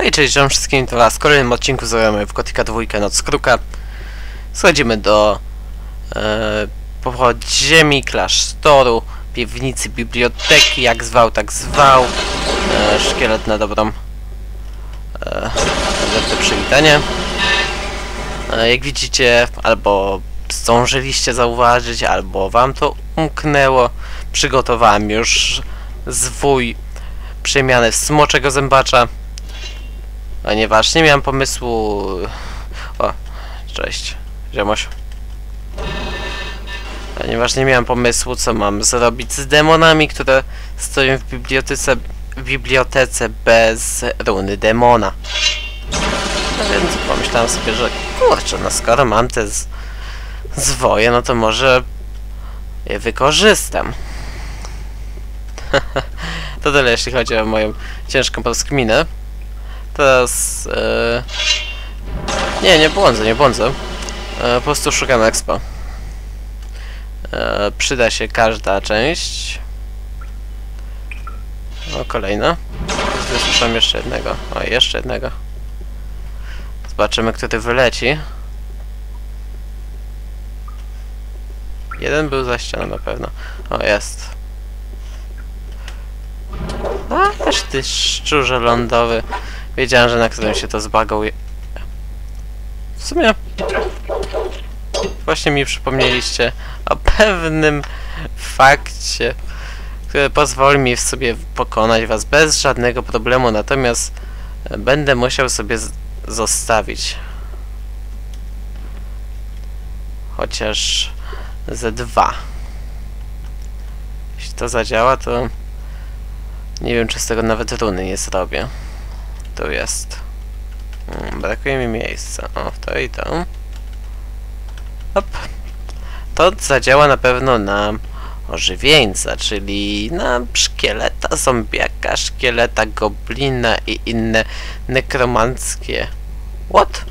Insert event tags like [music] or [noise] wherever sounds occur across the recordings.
Hej, cześć wam wszystkim, to raz w kolejnym odcinku zagramy w Gotika 2 Noc Kruka. Schodzimy do e, podziemi klasztoru, piwnicy, biblioteki, jak zwał, tak zwał. E, szkielet na dobrą e, lepsze przywitanie. E, jak widzicie, albo zdążyliście zauważyć, albo wam to umknęło, przygotowałem już zwój przemiany w smoczego zębacza. Ponieważ nie miałem pomysłu... O, cześć, ziomoś. Ponieważ nie miałem pomysłu, co mam zrobić z demonami, które stoją w bibliotece, w bibliotece bez runy demona. Więc pomyślałem sobie, że kurczę, no skoro mam te z, zwoje, no to może je wykorzystam. [laughs] to tyle, jeśli chodzi o moją ciężką rozkminę. Teraz... E... Nie, nie błądzę, nie błądzę. E, po prostu szukam expo. E, przyda się każda część. O, kolejna. Wysłyszałem jeszcze jednego. O, jeszcze jednego. Zobaczymy, który wyleci. Jeden był za ścianą na pewno. O, jest. A, też ty szczurze lądowy. Wiedziałem, że na którym się to zbagał. W sumie... Właśnie mi przypomnieliście o pewnym fakcie, który pozwoli mi w sobie pokonać was bez żadnego problemu, natomiast będę musiał sobie zostawić. Chociaż ze dwa. Jeśli to zadziała, to nie wiem, czy z tego nawet runy nie zrobię. Tu jest. Hmm, brakuje mi miejsca. O, to i to. Hop. To zadziała na pewno na ożywieńca, czyli na szkieleta zombiaka, szkieleta goblina i inne nekromanckie. What?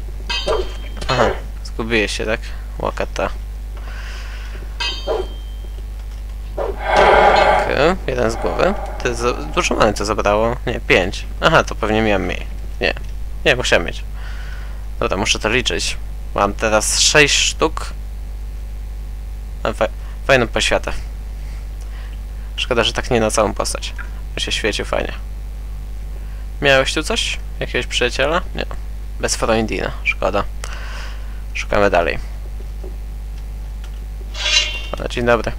Aha, zgubiłem się, tak? Łakata. Jeden z głowy. To jest za- dużo many to zabrało. Nie, pięć. Aha, to pewnie miałem mniej. Nie. Nie, musiałem mieć. Dobra, muszę to liczyć. Mam teraz sześć sztuk. Fa fajną poświatę. Szkoda, że tak nie na całą postać. By się świecił fajnie. Miałeś tu coś? Jakiegoś przyjaciela? Nie. Bez Freundina. Szkoda. Szukamy dalej. Dzień dobry.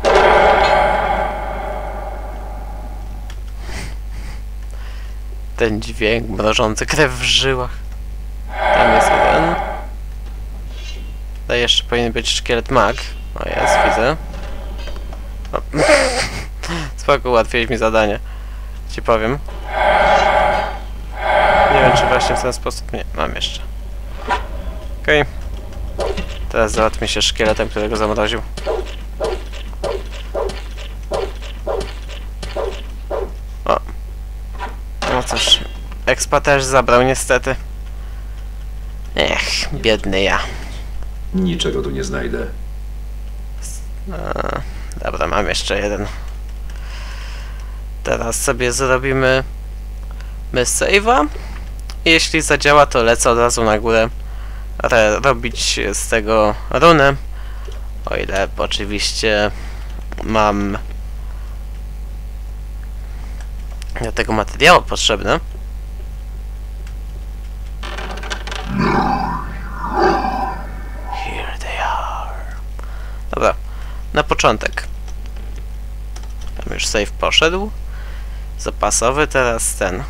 Ten dźwięk mrożący krew w żyłach. Tam jest jeden. Tutaj jeszcze powinien być szkielet mag. O jest, widzę. [laughs] Spoko, ułatwiłeś mi zadanie. Ci powiem. Nie wiem, czy właśnie w ten sposób... Nie, mam jeszcze. Okej. Teraz załatwmy się szkieletem, którego zamroził. O. No cóż, expa też zabrał niestety. Ech, biedny ja. Niczego tu nie znajdę. Dobra, mam jeszcze jeden. Teraz sobie zrobimy my save'a. Jeśli zadziała, to lecę od razu na górę re- robić z tego runę. O ile oczywiście mam do tego materiału potrzebne. Na początek. Tam już save poszedł. Zapasowy, teraz ten.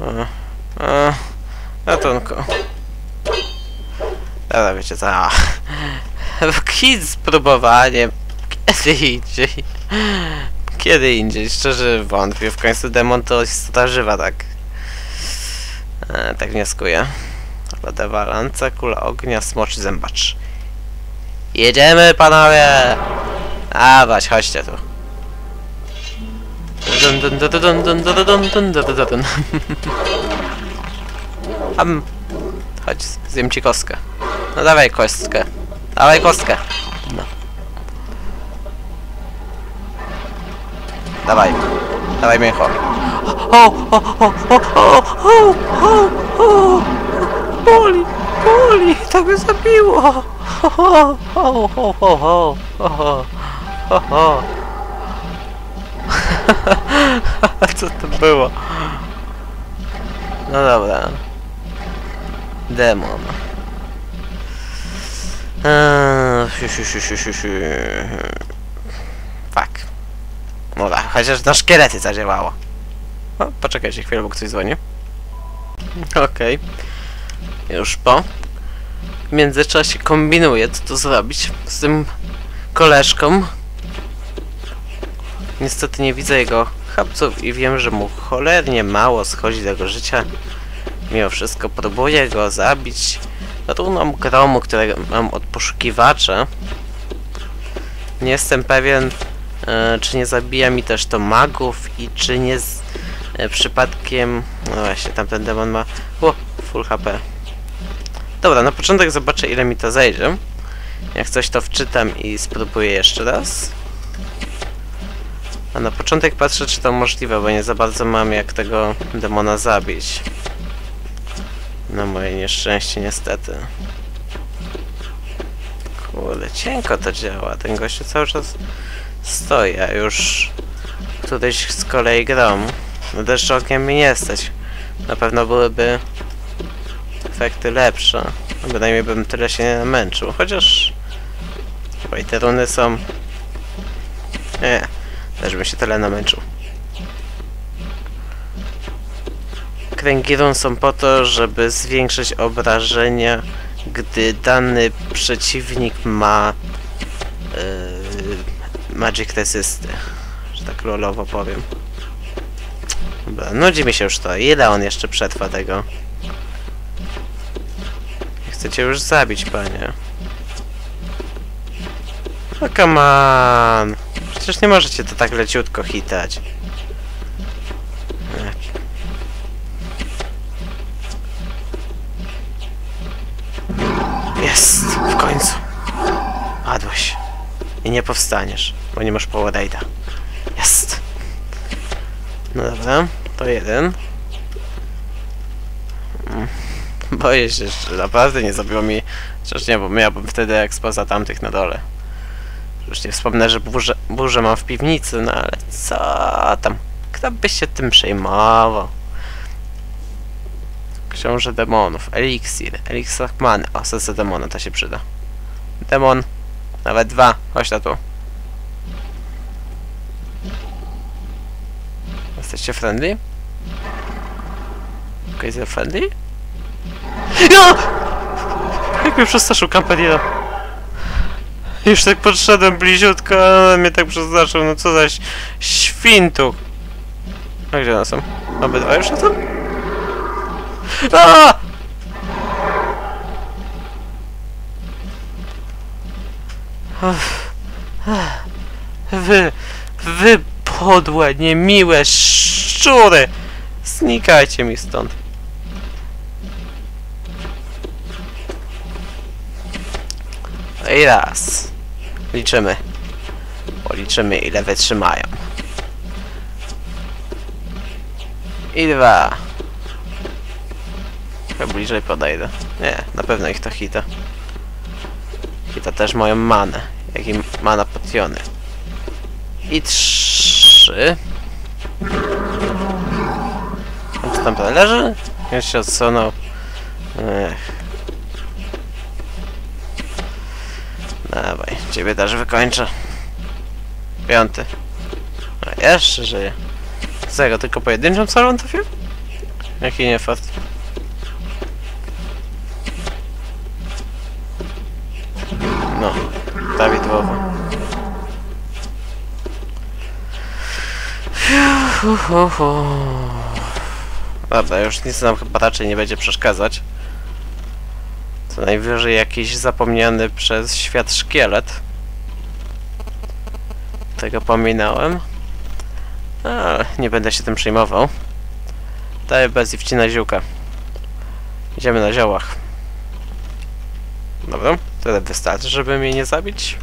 E, e, Ratunku. Dobra, wiecie co? [laughs] Kit z próbowaniem. Kiedy indziej. Kiedy indziej. Szczerze wątpię. W końcu demon to istota żywa, tak. E, tak wnioskuję. Loda walanca, kula ognia, smoczy zębacz. Jedziemy, panowie! A, wać, chodźcie tu. Am. Chodź, zjem ci kostkę. No dawaj kostkę. Dawaj kostkę. No. Dawaj. Dawaj mięcho. O, o, o, o, o, o, o, o. Boli, boli, to by zabiło. O, o, o, o, o, o, o, o. Co to było? No dobra. Demon. Eee. Fuck. Dobra, chociaż na szkielety zadziałało. O, poczekajcie chwilę, bo ktoś dzwoni. Okej. Już po. W międzyczasie kombinuję, co tu zrobić z tym koleżką. Niestety nie widzę jego chapców i wiem, że mu cholernie mało schodzi tego życia. Mimo wszystko próbuję go zabić runą gromu, którego mam od poszukiwacza. Nie jestem pewien, e, czy nie zabija mi też to magów i czy nie z, e, przypadkiem... No właśnie, tamten demon ma... O, full HP. Dobra, na początek zobaczę ile mi to zejdzie. Jak coś to wczytam i spróbuję jeszcze raz. A na początek patrzę czy to możliwe, bo nie za bardzo mam jak tego demona zabić. Na moje nieszczęście niestety. Kurde, cienko to działa. Ten gościu cały czas stoi, a już któryś z kolei grom. No deszcz ogniem mi nie stać. Na pewno byłyby efekty lepsze. No, Bynajmniej bym tyle się nie męczył. Chociaż... Chyba i te runy są... Nie, też bym się tyle namęczył. Kręgi run są po to, żeby zwiększyć obrażenia, gdy dany przeciwnik ma yy, Magic Resisty. Że tak lolowo powiem. Dobra, nudzi mi się już to. Ile on jeszcze przetrwa tego? Chcecie już zabić, panie. No come on. Przecież nie możecie to tak leciutko hitać. Jest! W końcu! Padłeś. I nie powstaniesz, bo nie masz połodejda. Jest! No dobra, to jeden. Mm, [laughs] Boję się, że naprawdę nie zabiło mi... Chociaż nie, bo miałbym wtedy ekspoza tamtych na dole. Już nie wspomnę, że burzę, burzę mam w piwnicy, no ale co tam? Kto by się tym przejmował? Książę demonów, eliksir, eliksir many. O, serce demona, to się przyda. Demon, nawet dwa, chodź na tu. Jesteście friendly? Okay, friendly? Ja! Jak mnie przestraszył Campanino. Już tak podszedłem bliziutko, a on mnie tak przestraszył, no co za ś- świntu. A gdzie one są? Obydwa już są? A! Wy, wy podłe, niemiłe szczury! Znikajcie mi stąd. I raz. Liczymy. Policzymy ile wytrzymają. I dwa. Trochę bliżej podejdę. Nie, na pewno ich to hita. Hita też moją manę. Jak i mana potiony. I trzy. On co tam to leży? Już się odsunął. Ech. Ciebie też wykończę. Piąty. A jeszcze żyje. Co ja go tylko pojedynczą salą trafił? Jaki nie fart. No, prawidłowo. Dobra, już nic nam chyba raczej nie będzie przeszkadzać. Co najwyżej jakiś zapomniany przez świat szkielet. Tego pominąłem. Ale nie będę się tym przejmował. Daję bez i wcina ziółka. Idziemy na ziołach. Dobra, tyle wystarczy, żeby mnie nie zabić.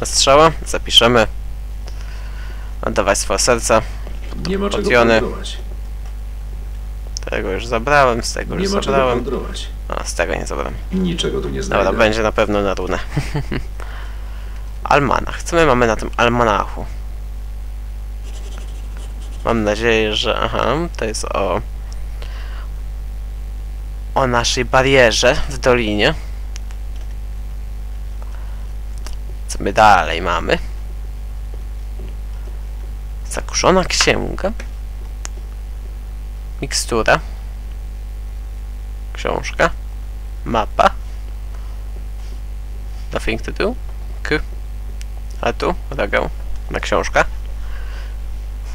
Na strzała zapiszemy. Oddawaj swoje serca. Nie ma czego potiony. Tego już zabrałem, z tego Nie już zabrałem. A, z tego nie zabrałem. Niczego tu nie znajdę. Dobra, będzie na pewno na runę. [laughs] Almanach. Co my mamy na tym almanachu? Mam nadzieję, że... Aha, to jest o... O naszej barierze w dolinie. Co my dalej mamy? Zakuszona księga. Mikstura. Książka. Mapa. Nothing to do. K. A tu? Regał. Na książka.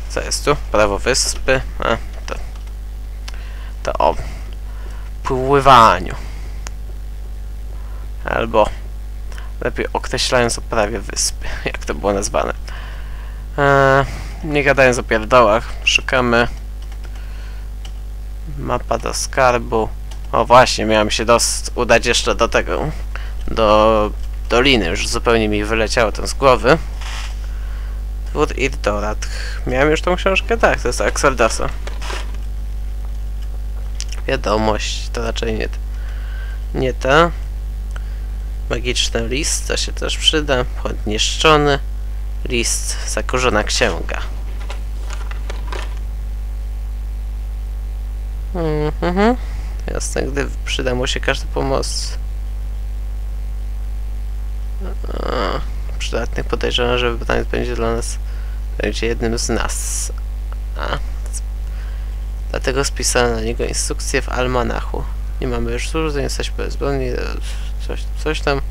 Co jest tu? Prawo wyspy. A, to... To o... Pływaniu. Albo... Lepiej określając o prawie wyspy. [laughs] Jak to było nazwane. Eee, nie gadając o pierdołach. Szukamy... Mapa do skarbu. O właśnie, miałem się udać jeszcze do tego. Do doliny. Już zupełnie mi wyleciało to z głowy. Twór Irdorat. Miałem już tą książkę? Tak, to jest Axeldasa. Wiadomość, to raczej nie, nie ta. Magiczny list, to się też przyda. Podniszczony list, zakurzona księga. Mhm. Jasne, gdy przyda mu się każdy pomoc. A, Przydatny podejrzewam, że wybraniec będzie dla nas będzie jednym z nas. A. Dlatego spisałem na niego instrukcję w almanachu. Nie mamy już służby, jesteśmy bezbronni. Coś, coś tam.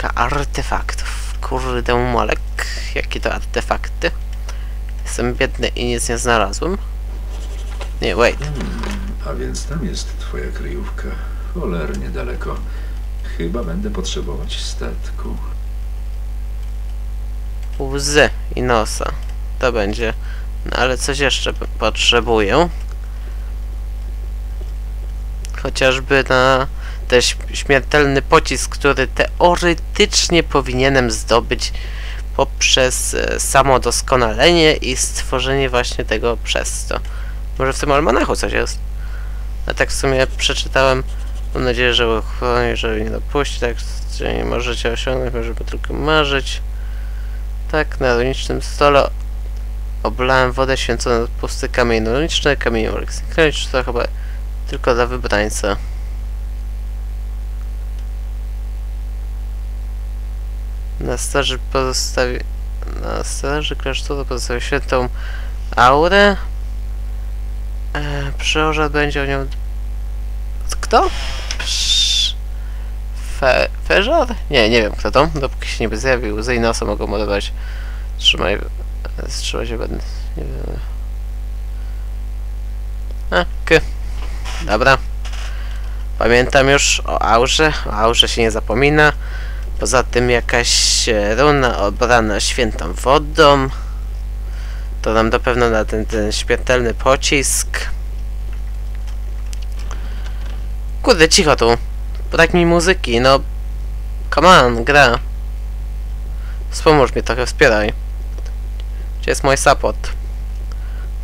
Kilka artefaktów. Kurde molek. Jakie to artefakty? Jestem biedny i nic nie znalazłem. Nie, wait. A więc tam jest twoja kryjówka. Cholernie daleko. Chyba będę potrzebować statku. Łzy i nosa. To będzie. No ale coś jeszcze potrzebuję. Chociażby na ten ś- śmiertelny pocisk, który teoretycznie powinienem zdobyć poprzez e, samo doskonalenie i stworzenie właśnie tego przez to. Może w tym almanachu coś jest. A tak w sumie przeczytałem. Mam nadzieję, że żeby nie dopuści, tak, nie możecie osiągnąć, żeby tylko marzyć. Tak, na runicznym stole oblałem wodę święconą od pusty kamień runiczny, kamień Oleksykowicz, to chyba tylko dla wybrańca. Na straży pozostawi... Na straży klasztoru pozostawi świętą aurę. E, przełoża będzie o nią... Kto? Fe... Feżor? Nie, nie wiem kto to. Dopóki się nie zjawił, i nosa mogą modować. Trzymaj... Wstrzymaj się będę... Nie wiem. A, k. Dobra. Pamiętam już o aurze. O aurze się nie zapomina. Poza tym jakaś e, runa obrana świętą wodą. To nam do pewno na ten, ten śmiertelny pocisk. Kurde, cicho tu. Brak mi muzyki, no. Come on, gra. Wspomóż mi trochę, wspieraj. Gdzie jest mój support?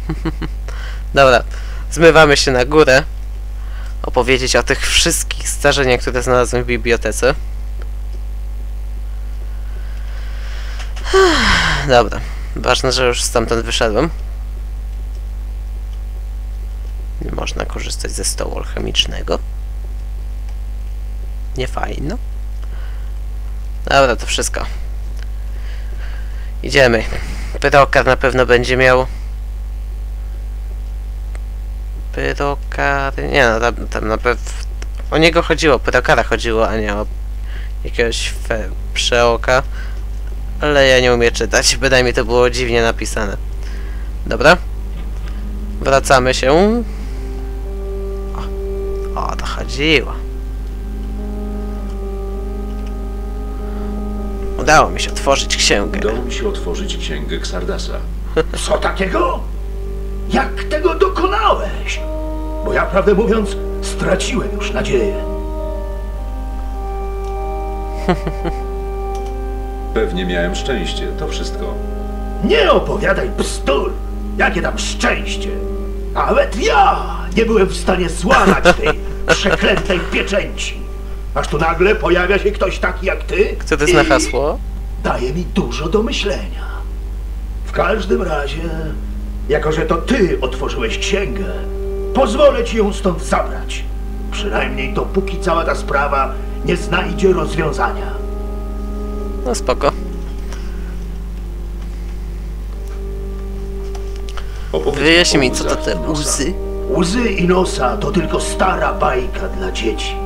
[laughs] Dobra, zmywamy się na górę. Opowiedzieć o tych wszystkich zdarzeniach, które znalazłem w bibliotece. Dobra, ważne, że już stamtąd wyszedłem. Nie można korzystać ze stołu alchemicznego. Nie fajno. Dobra, to wszystko. Idziemy. Pyrokar na pewno będzie miał. Pyrokar. Nie no, tam, tam na pewno. O niego chodziło, Pyrokara chodziło, a nie o jakiegoś fe... przeoka. Ale ja nie umiem czytać, bynajmniej to było dziwnie napisane. Dobra. Wracamy się. O, o to chodziło. Udało mi się otworzyć księgę. Udało mi się otworzyć księgę Xardasa. Co takiego? Jak tego dokonałeś? bo ja prawdę mówiąc straciłem już nadzieję. [laughs] Pewnie miałem szczęście, to wszystko. Nie opowiadaj bzdur! Jakie tam szczęście! Nawet ja nie byłem w stanie złamać tej [laughs] przeklętej pieczęci. Aż tu nagle pojawia się ktoś taki jak ty Co to jest na i hasło? daje mi dużo do myślenia. W każdym razie, jako że to ty otworzyłeś księgę, pozwolę ci ją stąd zabrać. Przynajmniej dopóki cała ta sprawa nie znajdzie rozwiązania. No spoko. Wyjaśnij mi, co to te łzy? Łzy i nosa to tylko stara bajka dla dzieci.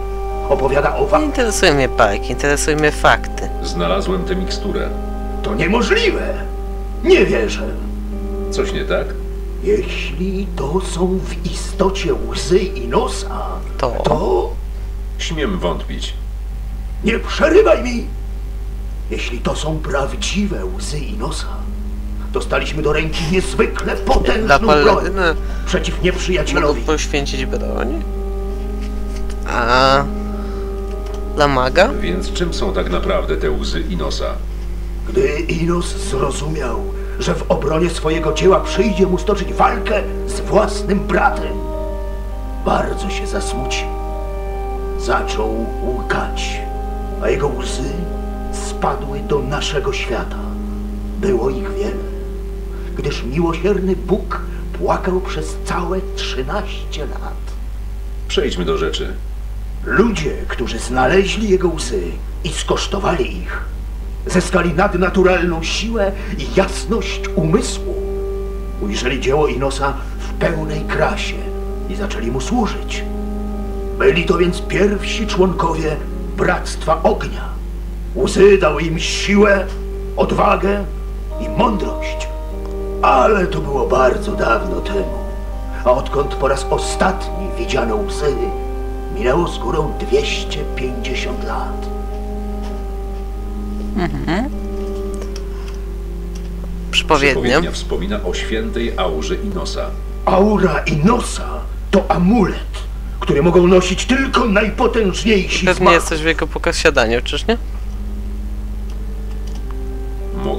Opowiada o Nie interesują mnie bajki, interesują mnie fakty. Znalazłem tę miksturę. To niemożliwe. Nie wierzę. Coś nie tak? Jeśli to są w istocie łzy i nosa, To? to Śmiem wątpić. nie przerywaj mi. Jeśli to są prawdziwe łzy i nosa, dostaliśmy do ręki niezwykle potężną broń przeciw nieprzyjacielowi. poświęcić broń. A dla maga? Więc czym są tak naprawdę te łzy Inosa? Gdy Inos zrozumiał, że w obronie swojego dzieła przyjdzie mu stoczyć walkę z własnym bratem, bardzo się zasmucił. Zaczął łkać, a jego łzy spadły do naszego świata. Było ich wiele, gdyż miłosierny Bóg płakał przez całe trzynaście lat. Przejdźmy do rzeczy. Ludzie, którzy znaleźli jego łzy i skosztowali ich, zyskali nadnaturalną siłę i jasność umysłu. Ujrzeli dzieło Inosa w pełnej krasie i zaczęli mu służyć. Byli to więc pierwsi członkowie Bractwa Ognia. Łzy dały im siłę, odwagę i mądrość. Ale to było bardzo dawno temu. A odkąd po raz ostatni widziano łzy, minęło z górą 250 lat. Przypowiednie. Przypowiednia wspomina o świętej aurze Inosa. Aura Inosa to amulet, który mogą nosić tylko najpotężniejsi Pewnie jesteś w jego posiadaniu, czyż nie?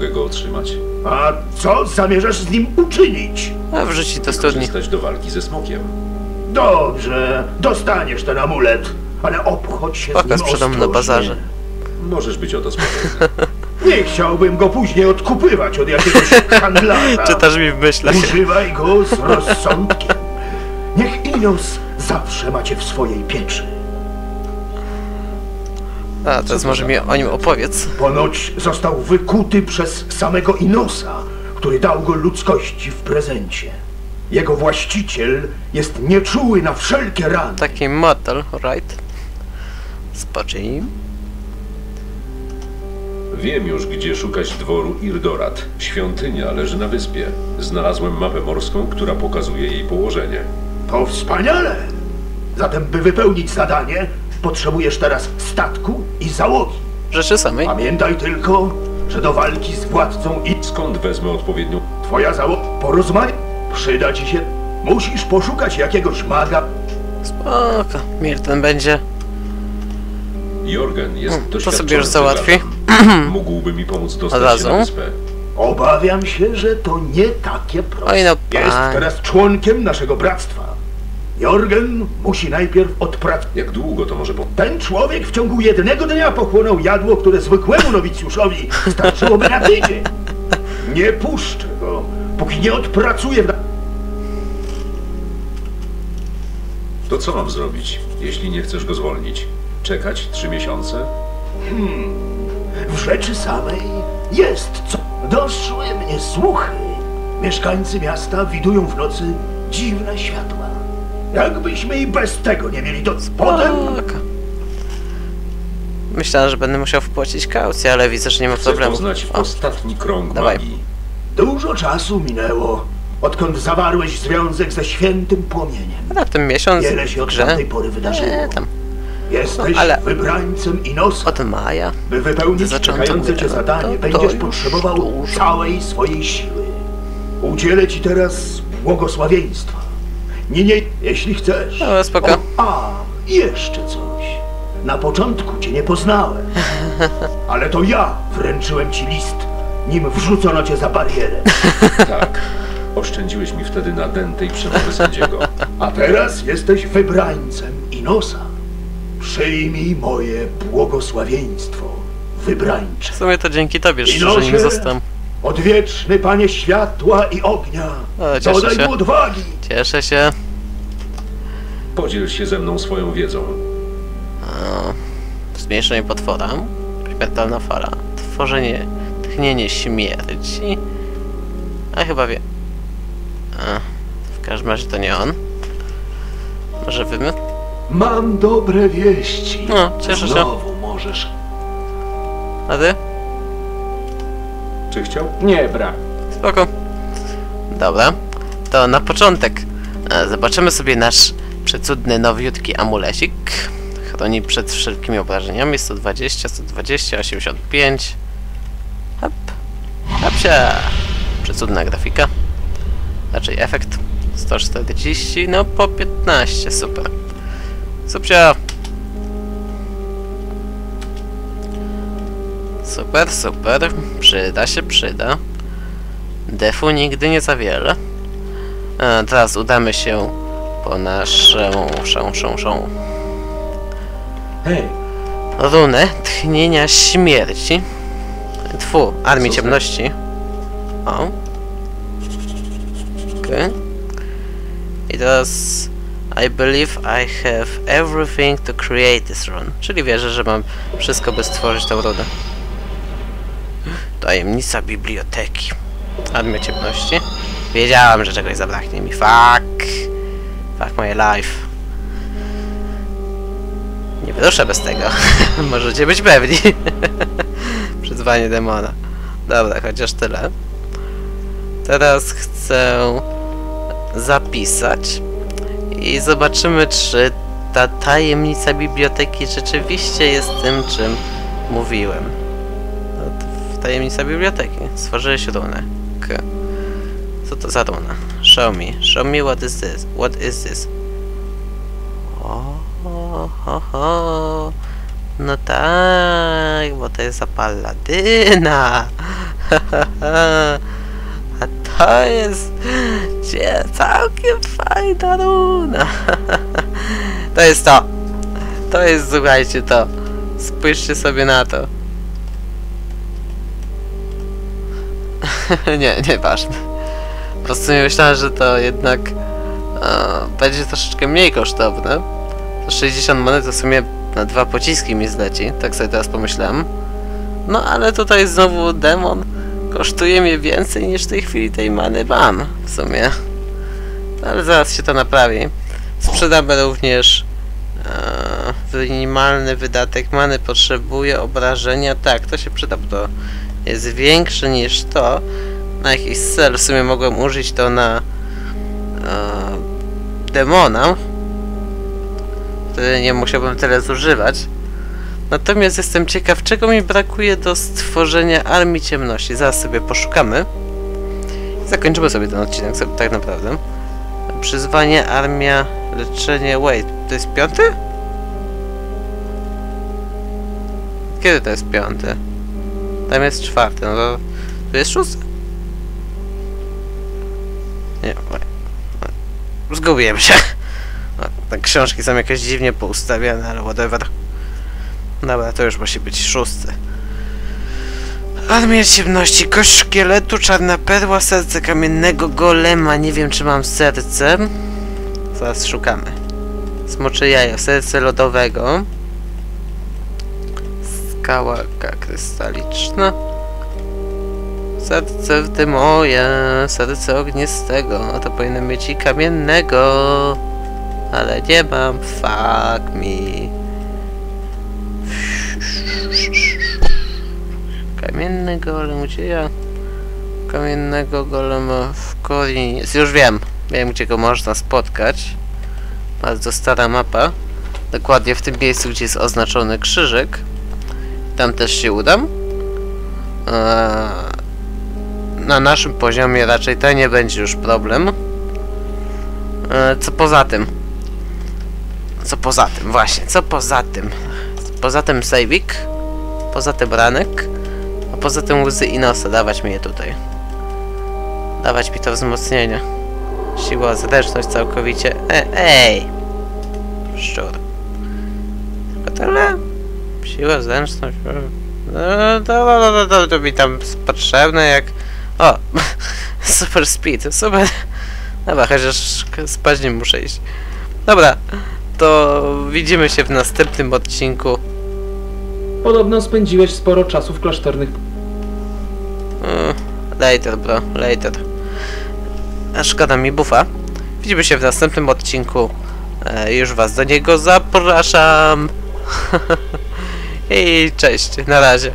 Mogę go otrzymać? A co zamierzasz z nim uczynić? A wrzucić do studni. Wykorzystać do walki ze smokiem. Dobrze, dostaniesz ten amulet, ale obchodź się z nim Pokaż sprzedam na ostrożnie. bazarze. Możesz być o to spokojny. [laughs] Nie chciałbym go później odkupywać od jakiegoś [laughs] handlarza. Czytasz mi w myślach. Używaj go z rozsądkiem. Niech Inos zawsze macie w swojej pieczy. A, teraz może mi o nim opowiedz. Ponoć został wykuty przez samego Inosa, który dał go ludzkości w prezencie. Jego właściciel jest nieczuły na wszelkie rany. Taki motel, right? Spocznij. Wiem już, gdzie szukać dworu Irdorat. Świątynia leży na wyspie. Znalazłem mapę morską, która pokazuje jej położenie. To wspaniale! Zatem, by wypełnić zadanie, potrzebujesz teraz statku i załogi. Rzeczy samej. Pamiętaj tylko, że do walki z władcą i Skąd wezmę odpowiednią... twoja załoga porozmawiaj. Przyda ci się. Musisz poszukać jakiegoś maga. Spoko. Milton będzie. Jorgen jest Hmm, to doświadczony sobie już załatwi. [clears throat] Mógłby mi pomóc dostać razu? się na wyspę. Obawiam się, że to nie takie proste. Oj, no Jest teraz członkiem naszego bractwa. Jorgen musi najpierw odpracować. Jak długo to może po... Ten człowiek w ciągu jednego dnia pochłonął jadło, które zwykłemu nowicjuszowi starczyłoby na tydzień. Nie puszczę go, póki nie odpracuje w... To co mam zrobić, jeśli nie chcesz go zwolnić? Czekać trzy miesiące? W rzeczy samej jest co. Doszły mnie słuchy. Mieszkańcy miasta widują w nocy dziwne światła. Jakbyśmy i bez tego nie mieli do... Spoko. Myślałem, że będę musiał wpłacić kaucję, ale widzę, że nie ma Chcę problemu. poznać O, ostatni krąg Dawaj. magii. dużo czasu minęło, odkąd zawarłeś związek ze świętym płomieniem. raptem miesiąc Wiele się od grze. tamtej pory wydarzyło. Nie, tam. Jesteś ale- wybrańcem Inosa. Od maja. By wypełnić zacząłem czekające cię zadanie, to- to będziesz już potrzebował dużo. całej swojej siły. Udzielę ci teraz błogosławieństwa. Nie, nie, jeśli chcesz. Dobra, spoko. O, a, jeszcze coś. Na początku cię nie poznałem. [laughs] Ale to ja wręczyłem ci list, nim wrzucono cię za barierę. [laughs] Tak. Oszczędziłeś mi wtedy nadętej przemowy sędziego. A teraz jesteś wybrańcem Inosa. Przyjmij moje błogosławieństwo, wybrańcze. W sumie to dzięki tobie, że Inosie, nim został. Odwieczny panie światła i ognia, O, cieszę dodaj się. mu odwagi. Cieszę się. Podziel się ze mną swoją wiedzą. O, Zmniejszenie potwora. Śmiertelna fala. Tworzenie, tchnienie śmierci. A chyba wie. A, w każdym razie to nie on. Może wiemy? Mam dobre wieści. No, cieszę się. Znowu możesz. A ty? Czy chciał? Nie, brak. Spoko. Dobra. To na początek e, zobaczymy sobie nasz przecudny, nowiutki amulecik. Chroni przed wszelkimi obrażeniami. 120, 120, 85. Hop. Hopsia. Przecudna grafika. Raczej efekt. 140, no po 15, super. Subcia. Super, super. Przyda się, przyda. Defu nigdy nie za wiele. A teraz udamy się po naszą szą, szą, szą. Hej, runę tchnienia śmierci. Tfu, armii Co ciemności. O. Okej. I teraz I believe I have everything to create this run. Czyli wierzę, że mam wszystko, by stworzyć tę runę. Tajemnica biblioteki. Armia ciemności. Wiedziałam, że czegoś zabraknie mi. Fuck. Fuck my life. Nie wyruszę bez tego. [laughs] Możecie być pewni. [laughs] Przyzwanie demona. Dobra, chociaż tyle. Teraz chcę zapisać i zobaczymy, czy ta tajemnica biblioteki rzeczywiście jest tym, czym mówiłem. No, tajemnica biblioteki. Stworzyłeś runę. K. Co to za runa? Show me. Show me what is this. What is this? O, ho, ho. No tak, bo to jest za paladyna. [laughs] A to jest cie, całkiem fajna runa. [laughs] To jest to. To jest, słuchajcie, to. Spójrzcie sobie na to. [laughs] nie, nieważne. Po prostu myślałem, że to jednak e, będzie troszeczkę mniej kosztowne. To 60 monet to w sumie na dwa pociski mi zleci, tak sobie teraz pomyślałem. No ale tutaj znowu demon kosztuje mnie więcej niż w tej chwili tej many mam w sumie. No, ale zaraz się to naprawi. Sprzedamy również e, minimalny wydatek many potrzebuje obrażenia. Tak, to się przyda, bo to jest większe niż to. Na jakiś cel w sumie mogłem użyć to na e, demona. Wtedy nie musiałbym tyle zużywać. Natomiast jestem ciekaw, czego mi brakuje do stworzenia Armii Ciemności. Zaraz sobie poszukamy. Zakończymy sobie ten odcinek tak naprawdę. Przyzwanie, armia, leczenie... Wait, to jest piąty? Kiedy to jest piąty? Tam jest czwarty, no to... To jest szósty? Nie. Zgubiłem się. No, te książki są jakoś dziwnie poustawiane, ale whatever. Dobra, to już musi być szósty. Armia ciemności, kość szkieletu, czarna perła, serce kamiennego golema. Nie wiem, czy mam serce. Zaraz szukamy. Smocze jajo, serce lodowego. Skała ka- krystaliczna. Serce ty moje, serce ognistego. To powinno mieć i kamiennego. Ale nie mam, fuck me. Kamienny golem, gdzie ja? Kamiennego golema w Korinis. Już wiem, wiem gdzie go można spotkać. Bardzo stara mapa. Dokładnie w tym miejscu, gdzie jest oznaczony krzyżyk. Tam też się udam. Eee, na naszym poziomie raczej to nie będzie już problem. E, co poza tym? Co poza tym, właśnie, co poza tym? Poza tym sejwik, poza tym ranek, a poza tym łzy i nosa, dawać mi je tutaj. Dawać mi to wzmocnienie. Siła, zręczność całkowicie. E, ej! Szczur. Tylko tyle? Siła, zręczność. e, No, to, to, to, to, to mi tam potrzebne jak... O! [laughs] Super speed, super. Dobra, chociaż spać nie muszę iść. Dobra, to widzimy się w następnym odcinku. Podobno spędziłeś sporo czasu w klasztornych... Mm, Later, bro, later. A szkoda mi bufa. Widzimy się w następnym odcinku. E, już was do niego zapraszam. [laughs] I cześć, na razie.